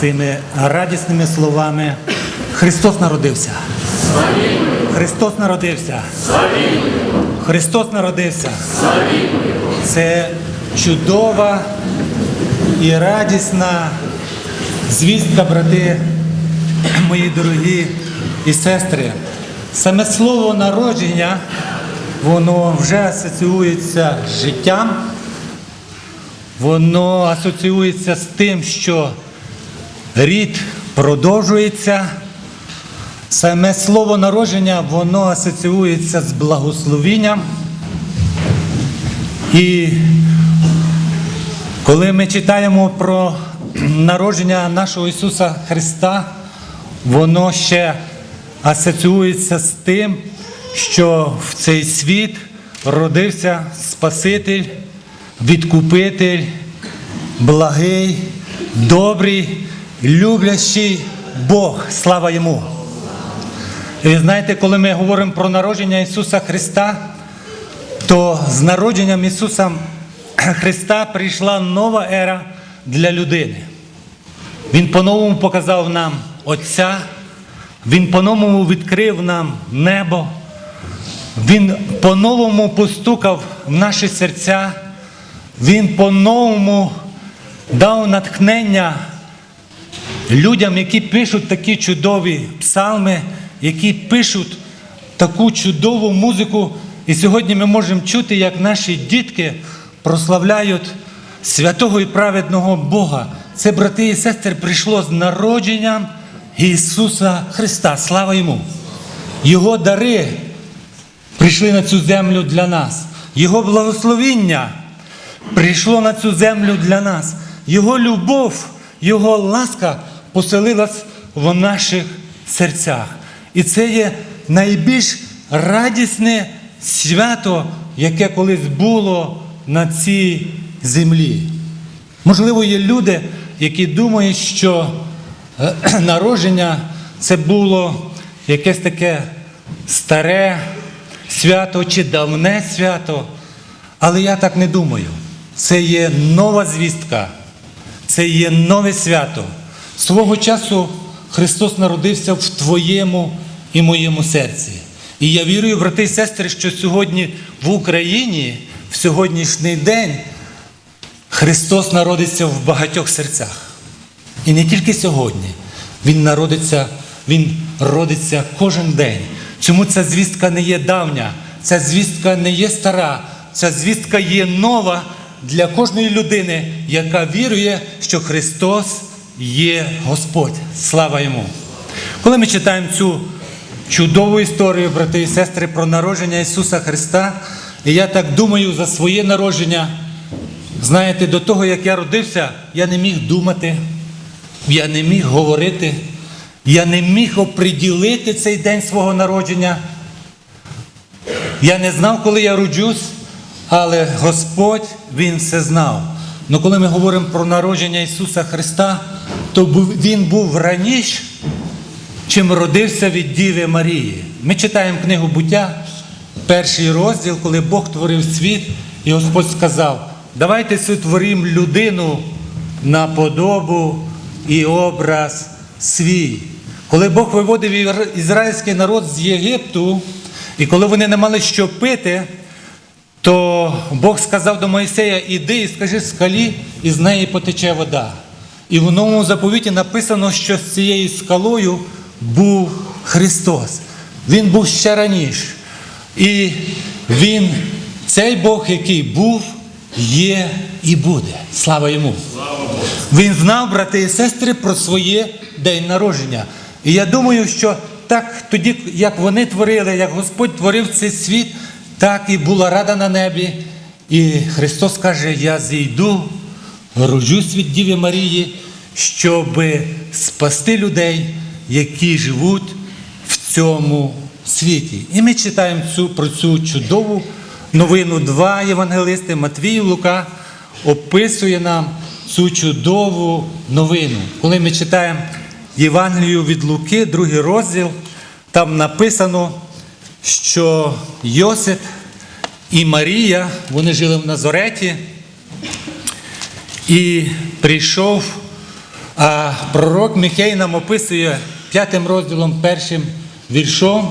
цими радісними словами. Христос народився. Христос народився. Христос народився. Це чудова і радісна звістка, брати, мої дорогі і сестри. Саме слово народження, воно вже асоціюється з життям, воно асоціюється з тим, що рід продовжується. Саме слово народження, воно асоціюється з благословінням. І коли ми читаємо про народження нашого Ісуса Христа, воно ще асоціюється з тим, що в цей світ родився Спаситель, відкупитель, благий, добрий, люблящий Бог. Слава йому! І знаєте, коли ми говоримо про народження Ісуса Христа, то з народженням Ісуса Христа прийшла нова ера для людини. Він по-новому показав нам Отця, Він по-новому відкрив нам небо, Він по-новому постукав в наші серця, Він по-новому дав натхнення людям, які пишуть такі чудові псалми, які пишуть таку чудову музику. І сьогодні ми можемо чути, як наші дітки прославляють святого і праведного Бога. Це, брати і сестри, прийшло з народженням Ісуса Христа. Слава Йому! Його дари прийшли на цю землю для нас. Його благословіння прийшло на цю землю для нас. Його любов, Його ласка поселилась в наших серцях. І це є найбільш радісне свято, яке колись було на цій землі. Можливо, є люди, які думають, що е, народження це було якесь таке старе свято чи давне свято. Але я так не думаю. Це є нова звістка, це є нове свято. Свого часу Христос народився в твоєму і моєму серці. І я вірую, брати і сестри, що сьогодні в Україні, в сьогоднішній день, Христос народиться в багатьох серцях. І не тільки сьогодні. Він народиться, Він родиться кожен день. Чому ця звістка не є давня, ця звістка не є стара, ця звістка є нова для кожної людини, яка вірує, що Христос є Господь. Слава йому! Коли ми читаємо цю чудову історію, брати і сестри, про народження Ісуса Христа, і я так думаю за своє народження. Знаєте, до того, як я родився, я не міг думати, я не міг говорити, я не міг оприділити цей день свого народження. Я не знав, коли я роджусь, але Господь Він все знав. Ну коли ми говоримо про народження Ісуса Христа, то Він був раніше, чим родився від Діви Марії. Ми читаємо книгу буття, перший розділ, коли Бог творив світ, і Господь сказав: давайте сотворимо людину на подобу і образ свій. Коли Бог виводив ізраїльський народ з Єгипту, і коли вони не мали що пити, то Бог сказав до Моїсея, іди і скажи скалі, і з неї потече вода. І в новому заповіті написано, що з цією скалою був Христос. Він був ще раніше. І Він, цей Бог, який був, є і буде. Слава йому! Він знав, брати і сестри, про своє день народження. І я думаю, що так тоді, як вони творили, як Господь творив цей світ, так і була рада на небі. І Христос каже: Я зійду, роджусь від Діви Марії, щоб спасти людей, які живуть в цьому світі. І ми читаємо цю, про цю чудову новину. Два євангелисти Матвій і Лука описує нам цю чудову новину. Коли ми читаємо Євангелію від Луки, другий розділ, там написано, що Йосип і Марія, вони жили в Назареті, і прийшов А пророк Михей нам описує п'ятим розділом, першим віршом,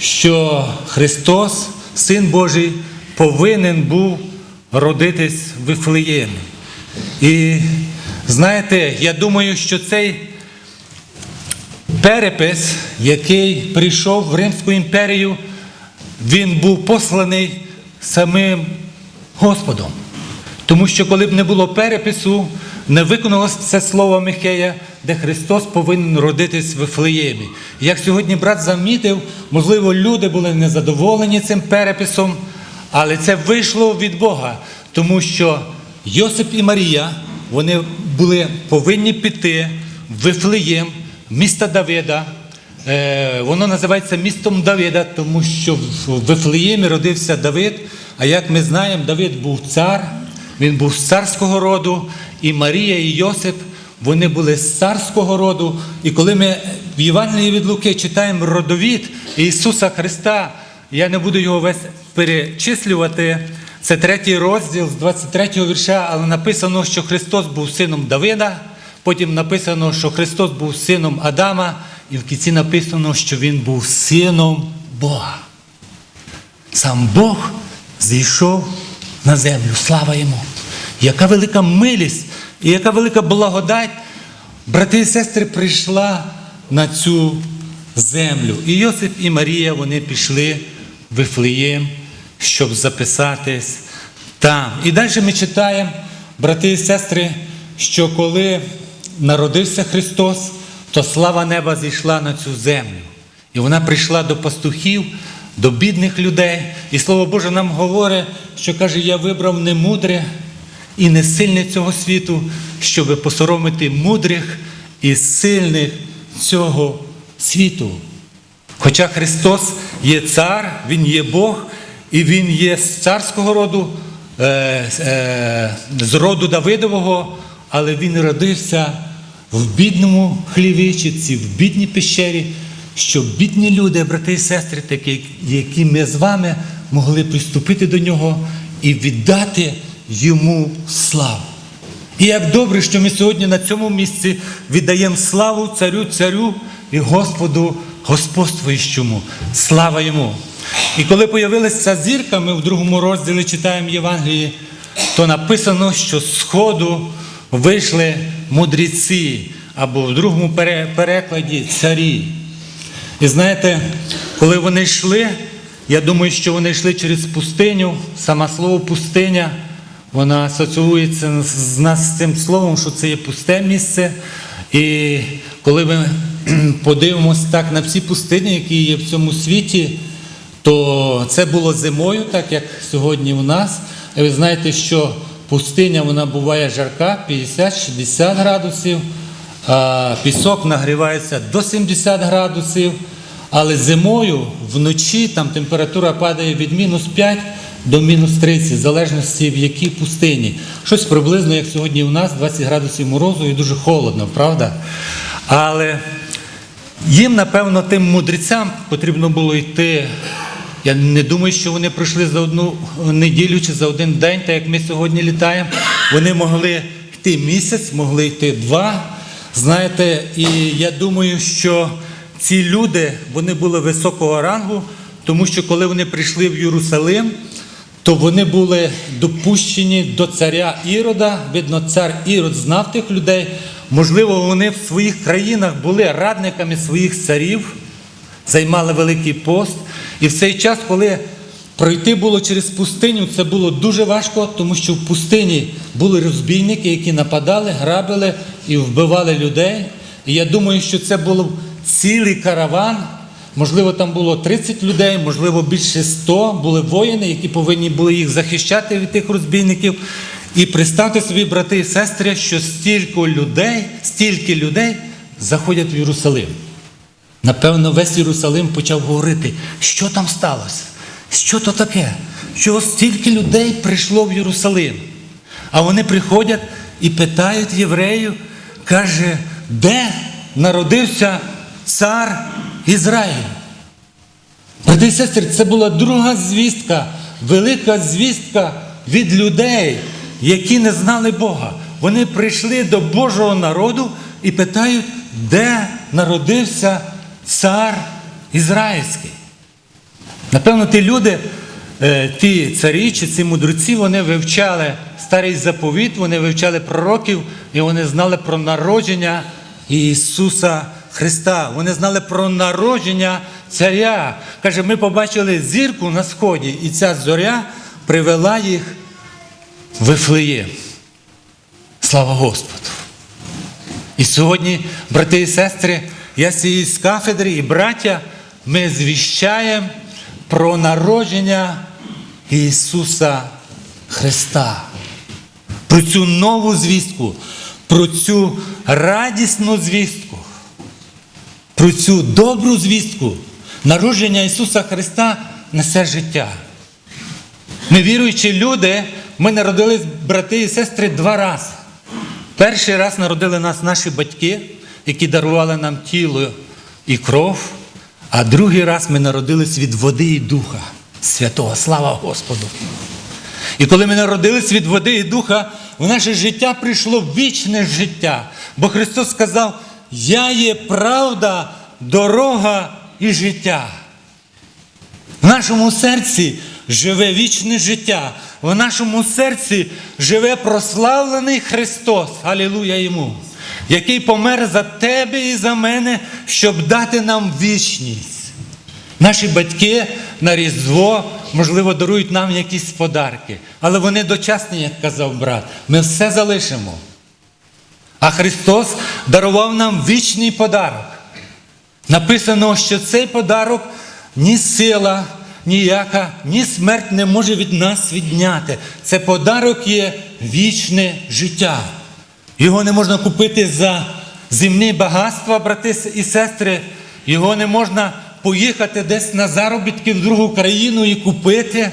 що Христос, Син Божий, повинен був родитись в Вифлеємі. І знаєте, я думаю, що цей перепис, який прийшов в Римську імперію, він був посланий самим Господом. Тому що коли б не було перепису, не виконалося це слово Михея, де Христос повинен родитись в Вифлеємі. Як сьогодні брат замітив, можливо, люди були незадоволені цим переписом, але це вийшло від Бога, тому що Йосип і Марія вони були повинні піти в Вифлеєм, міста Давида. Е, Воно називається містом Давида, тому що в Вифлеємі родився Давид. А як ми знаємо, Давид був цар, він був з царського роду, і Марія і Йосип вони були з царського роду. І коли ми в Євангелії від Луки читаємо родовід Ісуса Христа, я не буду його весь перечислювати. Це третій розділ з 23 го вірша, але написано, що Христос був сином Давида. Потім написано, що Христос був сином Адама, і в кінці написано, що Він був сином Бога. Сам Бог зійшов на землю. Слава йому! Яка велика милість і яка велика благодать, брати і сестри, прийшла на цю землю. І Йосип і Марія вони пішли в Вифлеєм, щоб записатись там. І далі ми читаємо, брати і сестри, що коли народився Христос, то слава неба зійшла на цю землю. І вона прийшла до пастухів, до бідних людей. І Слово Боже нам говорить, що каже, я вибрав не мудре і не сильне цього світу, щоб посоромити мудрих і сильних цього світу. Хоча Христос є цар, Він є Бог, і Він є з царського роду, е, е, з роду Давидового, але Він родився в бідному хлівичиці, в бідній пещері, щоб бідні люди, брати і сестри, такі, які ми з вами могли приступити до нього і віддати йому славу. І як добре, що ми сьогодні на цьому місці віддаємо славу царю, царю і Господу господствуючому. Слава йому! І коли появилася зірка, ми в другому розділі читаємо Євангелії, то написано, що з сходу вийшли мудреці, або в другому перекладі царі. І знаєте, коли вони йшли, я думаю, що вони йшли через пустиню, саме слово пустиня, вона асоціюється з нас з цим словом, що це є пусте місце. І коли ми подивимося так на всі пустині, які є в цьому світі, то це було зимою, так як сьогодні у нас. І ви знаєте, що пустиня вона буває жарка 50-60 градусів, а пісок нагрівається до 70 градусів. Але зимою вночі там температура падає від мінус 5 до мінус 30, в залежності в якій пустині. Щось приблизно, як сьогодні у нас, 20 градусів морозу і дуже холодно, правда? Але їм, напевно, тим мудрецям потрібно було йти. Я не думаю, що вони пройшли за одну неділю чи за один день, так як ми сьогодні літаємо. Вони могли йти місяць, могли йти два. Знаєте, і я думаю, що ці люди вони були високого рангу, тому що коли вони прийшли в Єрусалим, то вони були допущені до царя Ірода. Видно, цар Ірод знав тих людей. Можливо, вони в своїх країнах були радниками своїх царів, займали великий пост. І в цей час, коли пройти було через пустиню, це було дуже важко, тому що в пустині були розбійники, які нападали, грабили і вбивали людей. І я думаю, що це був цілий караван. Можливо, там було 30 людей, можливо, більше 100 були воїни, які повинні були їх захищати від тих розбійників. І представте собі, брати і сестри, що стільки людей, стільки людей заходять в Єрусалим. Напевно, весь Єрусалим почав говорити, що там сталося, що то таке, що стільки людей прийшло в Єрусалим. А вони приходять і питають євреїв, каже, де народився цар Ізраїль? Брати і сестри, це була друга звістка, велика звістка від людей, які не знали Бога. Вони прийшли до Божого народу і питають, де народився цар Ізраїльський. Напевно, ті люди, е, ті царі чи ці мудреці, вони вивчали старий заповіт, вони вивчали пророків і вони знали про народження Ісуса Христа. Вони знали про народження царя. Каже, ми побачили зірку на сході, і ця зоря привела їх в Вифлеєм. Слава Господу! І сьогодні, брати і сестри, я з цієї з кафедри і браття, ми звіщаємо про народження Ісуса Христа. Про цю нову звістку, про цю радісну звістку, про цю добру звістку. Народження Ісуса Христа несе життя. Ми віруючі люди, ми народились, брати і сестри, два рази. Перший раз народили нас наші батьки, які дарували нам тіло і кров, а другий раз ми народились від води і духа святого. Слава Господу! І коли ми народились від води і духа, в наше життя прийшло вічне життя. Бо Христос сказав: Я є правда, дорога і життя. В нашому серці живе вічне життя. В нашому серці живе прославлений Христос, Алілуя Йому, який помер за тебе і за мене, щоб дати нам вічність. Наші батьки на Різдво, можливо, дарують нам якісь подарки, але вони дочасні, як казав брат. Ми все залишимо. А Христос дарував нам вічний подарок. Написано, що цей подарок ні сила, ніяка, ні смерть не може від нас відняти. Це подарок є вічне життя. Його не можна купити за земні багатства, брати і сестри. Його не можна поїхати десь на заробітки в другу країну і купити.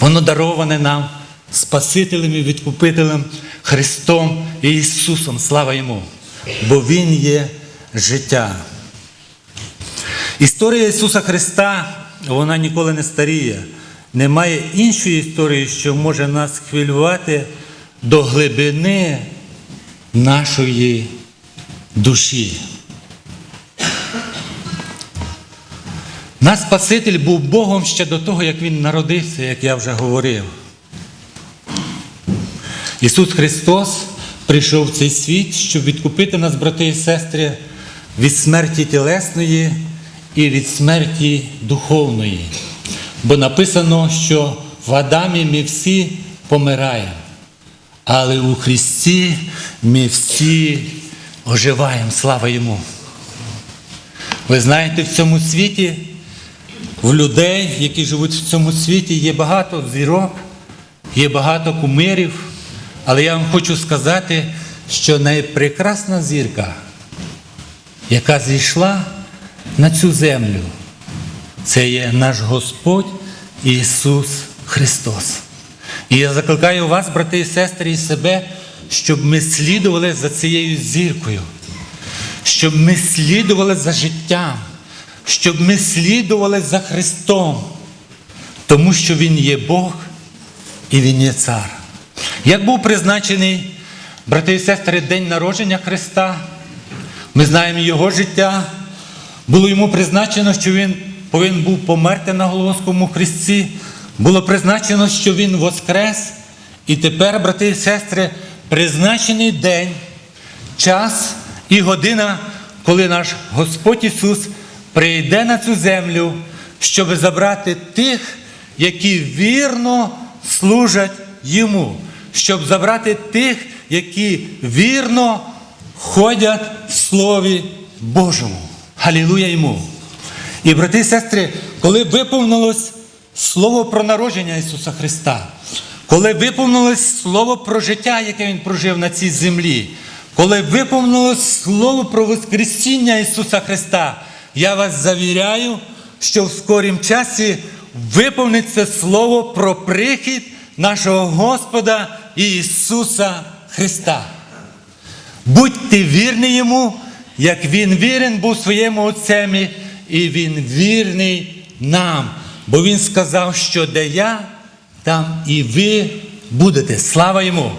Воно дароване нам Спасителем і відкупителем Христом і Ісусом. Слава Йому! Бо Він є життя. Історія Ісуса Христа, вона ніколи не старіє. Немає іншої історії, що може нас хвилювати до глибини нашої душі. Наш Спаситель був Богом ще до того, як Він народився, як я вже говорив. Ісус Христос прийшов в цей світ, щоб відкупити нас, брати і сестри, від смерті тілесної і від смерті духовної. Бо написано, що в Адамі ми всі помираємо, але у Христі ми всі оживаємо. Слава Йому. Ви знаєте, в цьому світі, в людей, які живуть в цьому світі, є багато зірок, є багато кумирів. Але я вам хочу сказати, що найпрекрасна зірка, яка зійшла на цю землю, це є наш Господь Ісус Христос. І я закликаю вас, брати і сестри, і себе, щоб ми слідували за цією зіркою, щоб ми слідували за життям, щоб ми слідували за Христом, тому що Він є Бог і Він є Цар. Як був призначений, брати і сестри, день народження Христа, ми знаємо Його життя. Було йому призначено, що Він повинен був померти на Голгофському хресті. Було призначено, що Він воскрес. І тепер, брати і сестри, призначений день, час і година, коли наш Господь Ісус прийде на цю землю, щоб забрати тих, які вірно служать Йому щоб забрати тих, які вірно ходять в Слові Божому. Галілуя йому! І, брати і сестри, коли виповнилось Слово про народження Ісуса Христа, коли виповнилось Слово про життя, яке Він прожив на цій землі, коли виповнилось Слово про Воскресіння Ісуса Христа, я вас завіряю, що в скорім часі виповниться Слово про прихід нашого Господа Ісуса Христа. Будьте вірні Йому, як Він вірен був своєму Отцемі, і Він вірний нам. Бо Він сказав, що де я, там і ви будете. Слава Йому!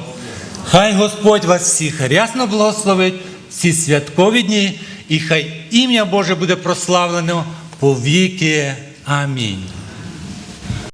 Хай Господь вас всіх рясно благословить всі святкові дні, і хай ім'я Боже буде прославлено по віки. Амінь.